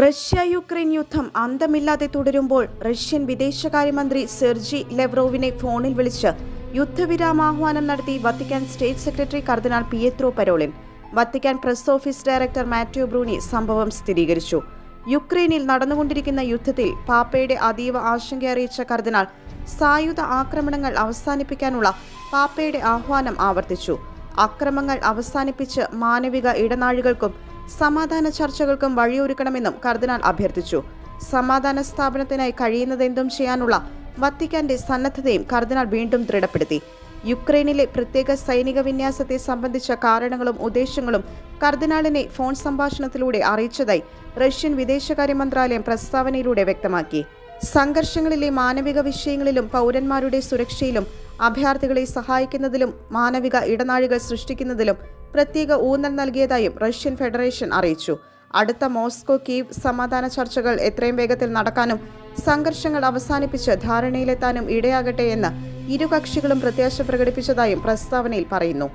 Russia Ukraine യുദ്ധം അന്തമില്ലാതെ തുടരുമ്പോൾ Russian വിദേശകാര്യമന്ത്രി സെർജി ലെവ്റോവിനെ ഫോണിൽ വിളിച്ച് യുദ്ധവിരാമാഹ്വാനം നടത്തി വത്തിക്കാൻ സ്റ്റേറ്റ് സെക്രട്ടറി കർദിനാൾ Pietro Parolin. Vatican press office director Matthew Bruni സംഭവം സ്ഥിരീകരിച്ചു. യുക്രൈനിൽ നടന്നുകൊണ്ടിരിക്കുന്ന യുദ്ധത്തിൽ പാപ്പയുടെ അതീവ ആശങ്ക അറിയിച്ച കർദിനാൾ സായുധ ആക്രമണങ്ങൾ അവസാനിപ്പിക്കാനുള്ള പാപ്പയുടെ ആഹ്വാനം ആവർത്തിച്ചു. അക്രമങ്ങൾ അവസാനിപ്പിച്ച് മാനവിക ഇടനാഴികൾക്കും സമാധാന ചർച്ചകൾക്കും വഴിയൊരുക്കണമെന്നും കർദിനാൾ അഭ്യർത്ഥിച്ചു. സമാധാന സ്ഥാപനത്തിനായി കഴിയുന്നതെന്തും ചെയ്യാനുള്ള വത്തിക്കാന്റെ സന്നദ്ധതയും കർദിനാൾ വീണ്ടും ദൃഢപ്പെടുത്തി. യുക്രൈനിലെ പ്രത്യേക സൈനിക വിന്യാസത്തെ സംബന്ധിച്ച കാരണങ്ങളും ഉദ്ദേശങ്ങളും കർദിനാളിനെ ഫോൺ സംഭാഷണത്തിലൂടെ അറിയിച്ചതായി റഷ്യൻ വിദേശകാര്യ മന്ത്രാലയം പ്രസ്താവനയിലൂടെ വ്യക്തമാക്കി. സംഘർഷങ്ങളിലെ മാനവിക വിഷയങ്ങളിലും പൗരന്മാരുടെ സുരക്ഷയിലും അഭയാർത്ഥികളെ സഹായിക്കുന്നതിലും മാനവിക ഇടനാഴികൾ സൃഷ്ടിക്കുന്നതിലും പ്രത്യേക ഊന്നൽ നൽകിയതായും റഷ്യൻ ഫെഡറേഷൻ അറിയിച്ചു. അടുത്ത മോസ്കോ കീവ് സമാധാന ചർച്ചകൾ എത്രയും വേഗത്തിൽ നടക്കാനും സംഘർഷങ്ങൾ അവസാനിപ്പിച്ച് ധാരണയിലെത്താനും ഇടയാകട്ടെ എന്ന് ഇരു കക്ഷികളും പ്രത്യാശ പ്രകടിപ്പിച്ചതായും പ്രസ്താവനയിൽ പറയുന്നു.